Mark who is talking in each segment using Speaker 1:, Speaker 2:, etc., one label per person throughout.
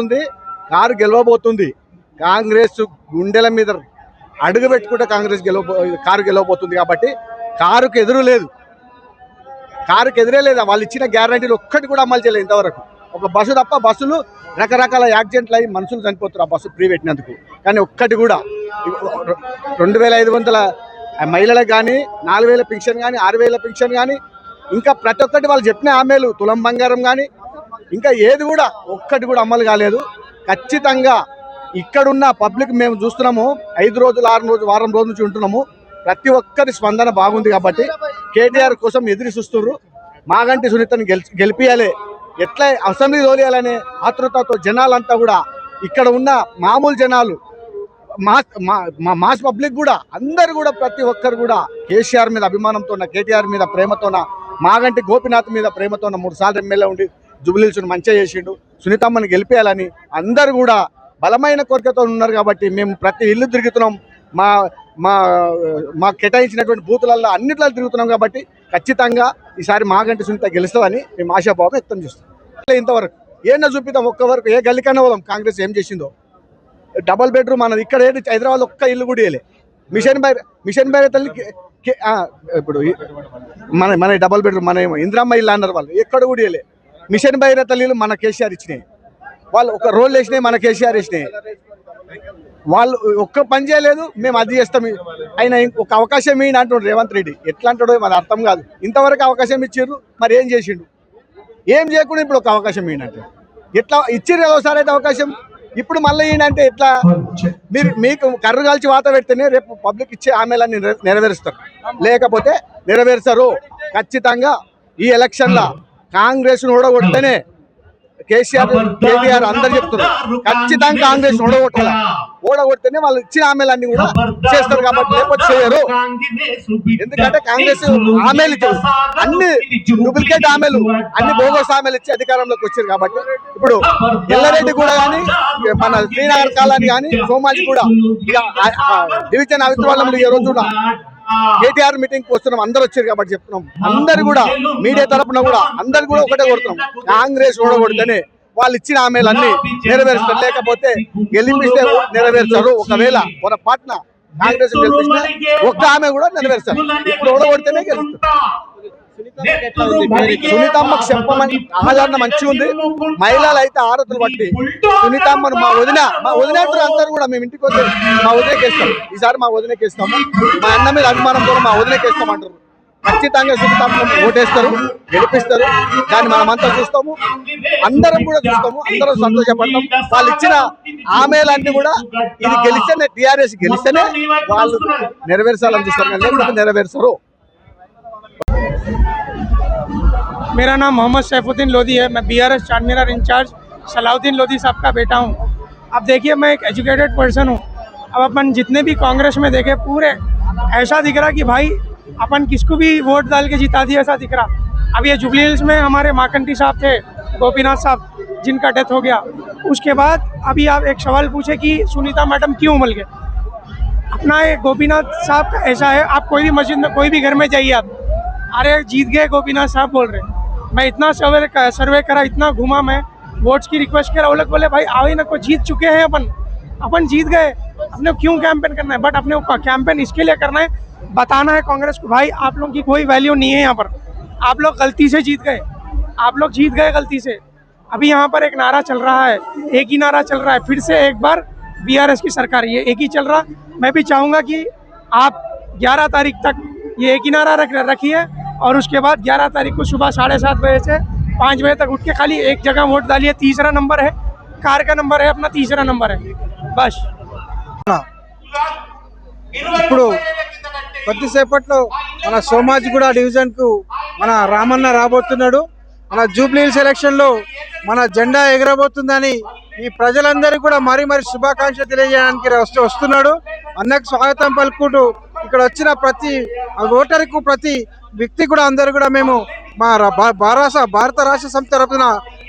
Speaker 1: ఉంది కారు గెలవబోతుంది. కాంగ్రెస్ గుండెల మీద అడుగు పెట్టుకుంటే కాంగ్రెస్ గెలవ కారు గెలవబోతుంది కాబట్టి కారుకు ఎదురు లేదు. కారుకు ఎదురే లేదు? వాళ్ళు ఇచ్చిన గ్యారంటీలు ఒక్కటి కూడా అమలు చేయలేదు ఇంతవరకు. ఒక బస్సు తప్ప బస్సులు రకరకాల యాక్సిడెంట్లు అయ్యి మనుషులు చనిపోతారు ఆ బస్సు ఫ్రీ పెట్టినందుకు. కానీ ఒక్కటి కూడా. రెండు వేల ఐదు వందల మహిళలకు కానీ నాలుగు వేల పింఛన్ కానీ ఆరు వేల పింఛన్ కానీ ఇంకా ప్రతి ఒక్కటి వాళ్ళు చెప్పిన హామీలు తులం బంగారం కానీ ఇంకా ఏది కూడా ఒక్కటి కూడా అమలు కాలేదు. ఖచ్చితంగా ఇక్కడున్న పబ్లిక్ మేము చూస్తున్నాము. ఐదు రోజులు ఆరు రోజులు వారం రోజుల నుంచి ఉంటున్నాము. ప్రతి ఒక్కరి స్పందన బాగుంది కాబట్టి కేటీఆర్ కోసం ఎదురు చూస్తున్నారు. మాగంటి సునీతను గెలి గెలిపియాలి ఎట్లా అసెంబ్లీ తోలియాలనే ఆతృతతో జనాలంతా కూడా ఇక్కడ ఉన్న మామూలు జనాలు మాస్ మా- మా మాస్ పబ్లిక్ కూడా అందరు కూడా ప్రతి ఒక్కరు కూడా కేసీఆర్ మీద అభిమానంతో కేటీఆర్ మీద ప్రేమతోన మాగంటి గోపినాథ్ మీద ప్రేమతోన మూడు సార్లు ఎమ్మెల్యే ఉండి జుబిలీల్స్ని మంచిగా చేసిండు. సునీతమ్మని గెలిపేయాలని అందరు కూడా బలమైన కోరికతో ఉన్నారు కాబట్టి మేము ప్రతి ఇల్లు తిరుగుతున్నాం. మా మా మా కేటాయించినటువంటి బూతులలో అన్నిట్లో తిరుగుతున్నాం కాబట్టి ఖచ్చితంగా ఈసారి మాగంటి సునీత గెలుస్తామని మేము ఆశాభావం వ్యక్తం చేస్తాం ఇంతవరకు ఏమన్నా చూపిద్దాం ఒక్క వరకు ఏ గల్లికన్నా పోదాం. కాంగ్రెస్ ఏం చేసిందో. డబల్ బెడ్రూమ్ అన్నది ఇక్కడ ఏంటి హైదరాబాద్ ఒక్క ఇల్లు కూడా వేయలే. మిషన్ బై మిషన్ బైరే తల్లి ఇప్పుడు మన మన డబల్ బెడ్రూమ్ మన ఇంద్రమ్మ ఇందిరమ్మ ఇల్లు అన్నారు వాళ్ళు. ఎక్కడ కూడా వేయలే. మిషన్ బైర తల్లిలు మన కేసీఆర్ ఇచ్చినాయి. వాళ్ళు ఒక రోల్ వేసినాయి మన కేసీఆర్ వేసినాయి. వాళ్ళు ఒక్క పని చేయలేదు మేము అది చేస్తాం. ఆయన ఒక అవకాశం ఇయ్యండి అంటుండ్రు రేవంత్ రెడ్డి. ఎట్లా అంటాడో మరి అర్థం కాదు. ఇంతవరకు అవకాశం ఇచ్చిర్రు మరి ఏం చేసిండు? ఏం చేయకుండా ఇప్పుడు ఒక అవకాశం ఇయ్యండి ఎట్లా ఇచ్చిర్రు ఒకసారి అయితే అవకాశం? ఇప్పుడు మళ్ళీ ఏంటంటే ఎట్లా? మీరు మీకు కర్రు కాల్చి వాత పెడితేనే రేపు పబ్లిక్ ఇచ్చే హామీలన్నీ నెరవేరుస్తారు. లేకపోతే నెరవేరుస్తారు ఖచ్చితంగా ఈ ఎలక్షన్ల కాంగ్రెస్ ఓడగొడితేనే కేసీఆర్ కేటీఆర్ అందరు చెప్తున్నారు. ఖచ్చితంగా కాంగ్రెస్ ఓడగొట్టాల? ఓడగొడితేనే వాళ్ళు ఇచ్చిన హామీలన్నీ కూడా చేస్తారు కాబట్టి లేకపోతే చేయరు. ఎందుకంటే కాంగ్రెస్ హామీలు ఇచ్చారు. అన్ని డూప్లికేట్ హామీలు అన్ని బోగస్ హామీలు ఇచ్చి అధికారంలోకి వచ్చారు కాబట్టి ఇప్పుడు ఎల్లారెడ్డి కూడా కానీ మన శ్రీనగర్ కాలాన్ని కానీ సోమాజి కూడా డివిజన్ అభిప్రాయం ఈ రోజు కూడా కేటీఆర్ మీటింగ్ వస్తున్నాం అందరు వచ్చారు కాబట్టి చెప్తున్నాం. అందరు కూడా మీడియా తరపున కూడా అందరు కూడా ఒకటే కొడుతున్నాం. కాంగ్రెస్ ఓడగొడితేనే వాళ్ళు ఇచ్చిన హామీలన్నీ నెరవేరుస్తారు. లేకపోతే గెలిపిస్తే నెరవేర్చారు. ఒకవేళ పొరపాటున కాంగ్రెస్ గెలిపిస్తే ఒక్క ఆమె కూడా నెరవేరుస్తారు. ఇప్పుడు ఓడగొడితేనే గెలుస్తారు. సునీతమ్మకు చెప్పమని ఆదరణ మంచిగా ఉంది. మహిళలు అయితే ఆరతులు బట్టి సునీతమ్మను మా వదిన మా వదిన అంటారు అందరూ కూడా మేము ఇంటికి వస్తే మా వదినకేస్తాం ఈసారి మా వదినకేస్తాము మా అన్న మీద అభిమానంతో మా వదినకేస్తాం అంటారు. ఖచ్చితంగా సునీతమ్మను ఓటేస్తారు గెలిపిస్తారు. దాన్ని మనమంతా చూస్తాము. అందరం కూడా చూస్తాము. అందరం సంతోషపడతాం. వాళ్ళు ఇచ్చిన హామీలన్నీ కూడా ఇది గెలిస్తేనే టీఆర్ఎస్ గెలిస్తేనే వాళ్ళు నెరవేర్చాలని చూస్తారు. నెరవేర్చరు.
Speaker 2: मेरा नाम मोहम्मद सैफुद्दीन लोधी है। मैं B R S Chandminar in charge, Salauddin Lodhi साहब का बेटा हूँ। अब देखिए, मैं एक एजुकेटेड पर्सन हूँ। अब अपन जितने भी कांग्रेस में देखे, पूरे ऐसा दिख रहा कि भाई, अपन किसको भी वोट डाल के जिता दिया ऐसा दिख रहा। अब ये जुबली हिल्स में हमारे माकंटी साहब थे, गोपीनाथ साहब, जिनका डेथ हो गया। उसके बाद अभी आप एक सवाल पूछे कि सुनीता मैडम क्यों उमल गए? अपना ये गोपीनाथ साहब का ऐसा है, आप कोई भी मस्जिद में, कोई भी घर में जाइए आप। अरे, जीत गए गोपीनाथ साहब बोल रहे मैं इतना सर्वे सर्वे करा, इतना घुमा मैं। वोट्स की रिक्वेस्ट करा वो लोग बोले, भाई, आओ ना को जीत चुके हैं अपन। अपन जीत गए। अपने क्यों कैंपेन करना है? बट अपने कैंपेन इसके लिए करना है, बताना है कांग्रेस को, भाई, आप लोगों की कोई वैल्यू नहीं है यहाँ पर। आप लोग गलती से जीत गए। आप लोग जीत गए गलती से। अभी यहाँ पर एक नारा चल रहा है, एक ही नारा चल रहा है। फिर से एक बार बीआरएस की सरकार, ये एक ही चल रहा। मैं भी चाहूँगा कि आप 11 तारीख तक ये एक ही नारा रख रखिए। और उसके बाद 11 तारीख को सुबह साढ़े सात बजे से पाँच बजे तक उठ के खाली एक जगह वोट डालिए तीसरा नंबर है कार का नंबर है अपना तीसरा नंबर है बस
Speaker 3: ఇప్పుడు కొద్దిసేపట్లో మన సోమాజిగూడ డివిజన్ కు మన రామన్న రాబోతున్నాడు మన జూబ్లీ హిల్స్ ఎలక్షన్ లో మన జెండా ఎగరబోతుందని ఈ ప్రజలందరికీ కూడా మరీ మరి శుభాకాంక్షలు తెలియజేయడానికి వస్తూ వస్తున్నాడు అన్నకు స్వాగతం పలుకుంటూ ఇక్కడ వచ్చిన ప్రతి ఓటర్కు ప్రతి వ్యక్తి కూడా అందరూ కూడా మేము మా భా- భారత భారత రాష్ట్ర సంస్థ తరఫున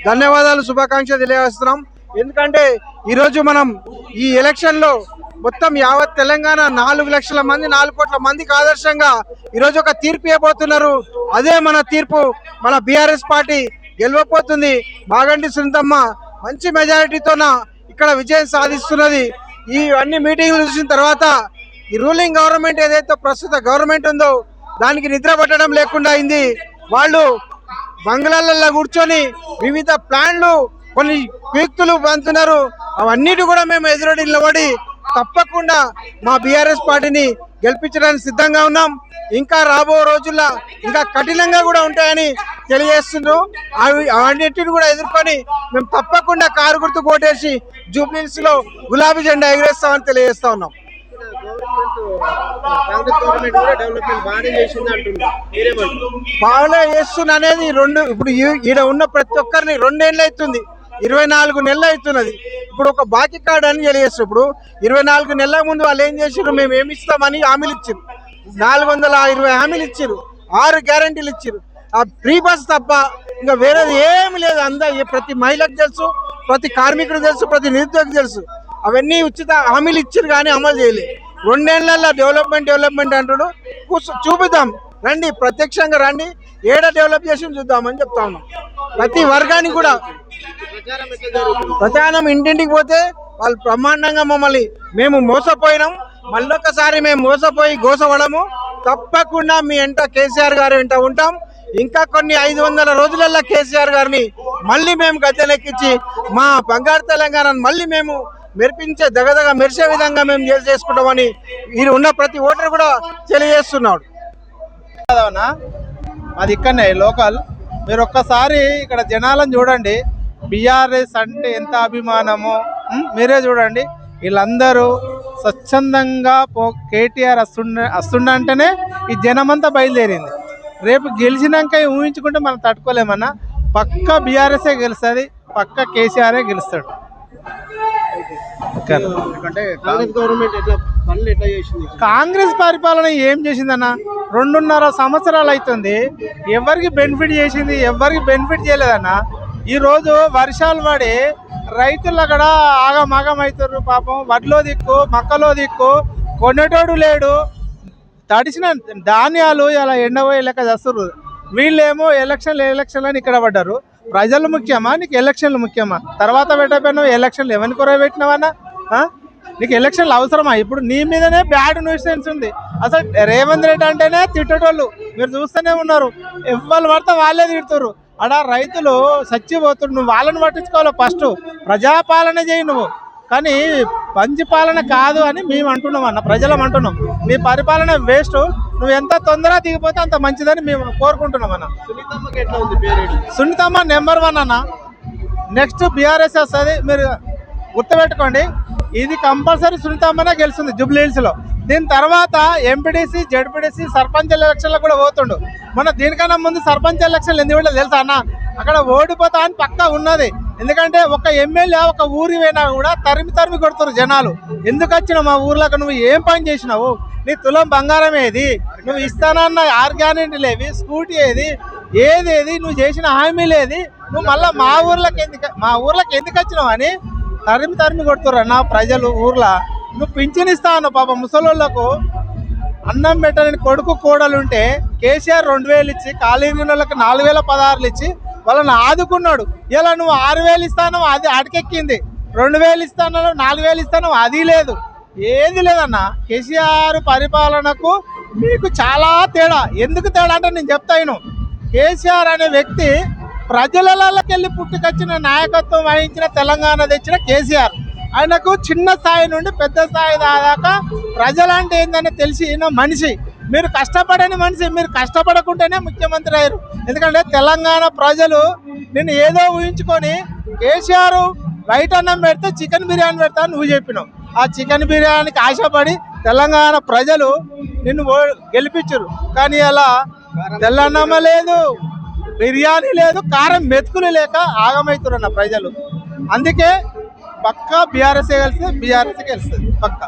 Speaker 3: ధన్యవాదాలు శుభాకాంక్షలు తెలియజేస్తున్నాం. ఎందుకంటే ఈరోజు మనం ఈ ఎలక్షన్లో మొత్తం యావత్ తెలంగాణ నాలుగు లక్షల మంది నాలుగు కోట్ల మందికి ఆదర్శంగా ఈరోజు ఒక తీర్పు ఇవ్వబోతున్నారు. అదే మన తీర్పు మన బీఆర్ఎస్ పార్టీ గెలవబోతుంది. బాగండి సునీతమ్మ మంచి మెజారిటీతోన ఇక్కడ విజయం సాధిస్తున్నది. ఈ అన్ని మీటింగ్లు చూసిన తర్వాత ఈ రూలింగ్ గవర్నమెంట్ ఏదైతే ప్రస్తుత గవర్నమెంట్ ఉందో దానికి నిద్ర పట్టడం లేకుండా అయింది. వాళ్ళు బంగ్లాలలో కూర్చొని వివిధ ప్లాన్లు కొన్ని వ్యక్తులు పంతున్నారు. అవన్నిటి కూడా మేము ఎదురడి నిలబడి తప్పకుండా మా బీఆర్ఎస్ పార్టీని గెలిపించడానికి సిద్ధంగా ఉన్నాం. ఇంకా రాబో రోజుల్లో ఇంకా కఠినంగా కూడా ఉంటాయని తెలియజేస్తున్నాం అవి అవన్నిటిని కూడా ఎదుర్కొని మేము తప్పకుండా కారు గుర్తు కోటేసి జూబ్లీస్లో గులాబీ జెండా ఎగిరేస్తామని తెలియజేస్తా ఉన్నాం.
Speaker 4: కాంగ్రెస్ గవర్నమెంట్ కూడా డెవలప్మెంట్ బాగానే చేసింది
Speaker 3: బాగా చేస్తున్న అనేది రెండు ఇప్పుడు ఈడ ఉన్న ప్రతి ఒక్కరిని రెండేళ్ళు అవుతుంది. ఇరవై నాలుగు నెలలు అవుతున్నది. ఇప్పుడు ఒక బాకీ కార్డు అని తెలియజేస్తారు ఇప్పుడు ఇరవై నాలుగు నెలల ముందు వాళ్ళు ఏం చేసారు మేము ఏమి ఇస్తామని హామీలు ఇచ్చారు నాలుగు వందల ఇరవై హామీలు ఇచ్చారు ఆరు గ్యారంటీలు ఇచ్చారు ఆ ఫ్రీ బస్ తప్ప ఇంకా వేరేది ఏమి లేదు. అందా ప్రతి మహిళకు తెలుసు ప్రతి కార్మికుడు తెలుసు ప్రతి నిరుద్యోగి తెలుసు. అవన్నీ ఉచిత హామీలు ఇచ్చారు కానీ అమలు చేయలేదు. రెండేళ్ళలో డెవలప్మెంట్ డెవలప్మెంట్ అంటాడు. కూర్చో- చూపిద్దాం. రండి ప్రత్యక్షంగా రండి. ఏడ డెవలప్ చేసి చూద్దామని చెప్తా ఉన్నాం. ప్రతి వర్గానికి కూడా.
Speaker 4: ప్రచారం
Speaker 3: ఇంటింటికి పోతే వాళ్ళు బ్రహ్మాండంగా మమ్మల్ని మేము మోసపోయినాం. మళ్ళొకసారి మేము మోసపోయి గోసవడము. తప్పకుండా మీ వెంట కేసీఆర్ గారి వెంట ఉంటాం. ఇంకా కొన్ని ఐదు వందల రోజులల్లో కేసీఆర్ గారిని మళ్ళీ మేము గద్దెలెక్కించి మా బంగారు తెలంగాణను మళ్ళీ మేము మెరిపించే దగదగ మెరిసే విధంగా మేము చేసి- చేసుకుంటామని ఈ ఉన్న ప్రతి ఓటర్ కూడా తెలియజేస్తున్నాడు.
Speaker 5: అది ఇక్కడనే లోకల్. మీరు ఒక్కసారి ఇక్కడ జనాలను చూడండి. బీఆర్ఎస్ అంటే ఎంత అభిమానమో మీరే చూడండి. వీళ్ళందరూ స్వచ్ఛందంగా పో కేటీఆర్ వస్తుండ వస్తుండంటేనే ఈ జనమంతా బయలుదేరింది. రేపు గెలిచినాక ఊహించుకుంటే మనం తట్టుకోలేమన్నా. పక్క బీఆర్ఎస్ఏ గెలుస్తుంది పక్క కేసీఆర్ఏ గెలుస్తాడు.
Speaker 4: అంటే కాంగ్రెస్
Speaker 5: పరిపాలన ఏం చేసిందన్న? రెండున్నర సంవత్సరాలు అవుతుంది ఎవరికి బెనిఫిట్ చేసింది ఎవరికి బెనిఫిట్ చేయలేదన్న? ఈరోజు వర్షాలు పడి రైతులు అక్కడ ఆగమాగం అవుతారు పాపం. వడ్లో దిక్కు మక్కలో దిక్కు కొనేటోడు లేడు. తడిసిన ధాన్యాలు ఇలా ఎండపోయే లెక్క చేస్తారు వీళ్ళేమో ఎలక్షన్లు ఎలక్షన్లు అని ఇక్కడ పడ్డారు. ప్రజలు ముఖ్యమా? నీకు ఎలక్షన్లు ముఖ్యమా? తర్వాత పెట్టకపోయినావు ఎలక్షన్లు ఎవరిని కొరవ పెట్టినావన్నా? నీకు ఎలక్షన్లు అవసరమా? ఇప్పుడు నీ మీదనే బ్యాడ్ న్యూసెన్స్ ఉంది. అసలు రేవంత్ రెడ్డి అంటేనే తిట్టేటోళ్ళు. మీరు చూస్తూనే ఉన్నారు. ఎవరు పడితే వాళ్ళే తిడుతున్నారు అడ రైతులు చచ్చిపోతున్నారు నువ్వు వాళ్ళని పట్టించుకోవాలి ఫస్ట్. ప్రజాపాలన చేయి నువ్వు. కానీ పంచి పాలన కాదు అని మేము అంటున్నాం అన్న. ప్రజలం అంటున్నాం. నీ పరిపాలన వేస్ట్. నువ్వు ఎంత తొందరగా దిగిపోతే అంత మంచిదని మేము కోరుకుంటున్నాం అన్న.
Speaker 4: సునీతమ్మకి ఎట్లా ఉంది
Speaker 5: సునీతమ్మ నెంబర్ వన్ అన్న. నెక్స్ట్ బీఆర్ఎస్ వస్తుంది. మీరు గుర్తుపెట్టుకోండి. ఇది కంపల్సరీ సునీతమ్మనే గెలుస్తుంది జూబ్లీహిల్స్లో దీని తర్వాత ఎంపీడీసీ జడ్పీడీసీ సర్పంచ్ ఎలక్షన్లో కూడా పోతుండు. మన దీనికన్నా ముందు సర్పంచ్ ఎలక్షన్లు ఎందుకు వెళ్ళలేదు తెలుసా అన్న? అక్కడ ఓడిపోతా అని పక్కా ఉన్నది. ఎందుకంటే ఒక ఎమ్మెల్యే ఒక ఊరి పోయినా కూడా తరిమి తరిమి కొడుతున్నారు జనాలు. ఎందుకు వచ్చినావు మా ఊర్లోకి? నువ్వు ఏం పని చేసినావు? నీ తులం బంగారం ఏది? నువ్వు ఇస్తానన్న ఆర్గానిటీ లేవి స్కూటీ ఏది? ఏది ఏది? నువ్వు చేసిన హామీలు ఏది? నువ్వు మళ్ళీ మా ఊర్లోకి ఎందుకు మా ఊర్లోకి ఎందుకు వచ్చినావు అని తరిమి తరిమి కొడుతుర్రు అన్న ప్రజలు ఊర్లో. నువ్వు పింఛన్ ఇస్తావు పాప ముసలోళ్ళకు అన్నం పెట్టని కొడుకు కోడలుంటే కేసీఆర్ రెండు వేలు ఇచ్చి కాలేజీ వాళ్ళకి నాలుగు వేల పదహారులు ఇచ్చి వాళ్ళని ఆదుకున్నాడు. ఇలా నువ్వు ఆరు వేలు ఇస్తాను అది అటకెక్కింది. రెండు వేలు ఇస్తాను నాలుగు వేలు ఇస్తాను అది లేదు. ఏది లేదన్న కేసీఆర్ పరిపాలనకు మీకు చాలా తేడా. ఎందుకు తేడా అంటే నేను చెప్తాను. కేసీఆర్ అనే వ్యక్తి ప్రజలకెళ్ళి పుట్టుకొచ్చిన నాయకత్వం వహించిన తెలంగాణ తెచ్చిన కేసీఆర్. ఆయనకు చిన్న స్థాయి నుండి పెద్ద స్థాయి దాదాకా ప్రజలంటే ఏందని తెలిసి మనిషి. మీరు కష్టపడని మనిషి మీరు కష్టపడకుంటేనే ముఖ్యమంత్రి అయ్యారు. ఎందుకంటే తెలంగాణ ప్రజలు నేను ఏదో ఊహించుకొని కేసీఆర్ వైట్ అన్నం పెడితే చికెన్ బిర్యానీ పెడతా నువ్వు చెప్పినావు. ఆ చికెన్ బిర్యానీకి ఆశపడి తెలంగాణ ప్రజలు నిన్ను గెలిపించరు. కానీ అలా తెల్లన్నమ్మ లేదు. బిర్యానీ లేదు కారం మెతుకులు లేక ఆగమవుతున్న ప్రజలు. అందుకే పక్కా బీఆర్ఎస్ గెలిస్తే బీఆర్ఎస్ గెలుస్తుంది పక్కా.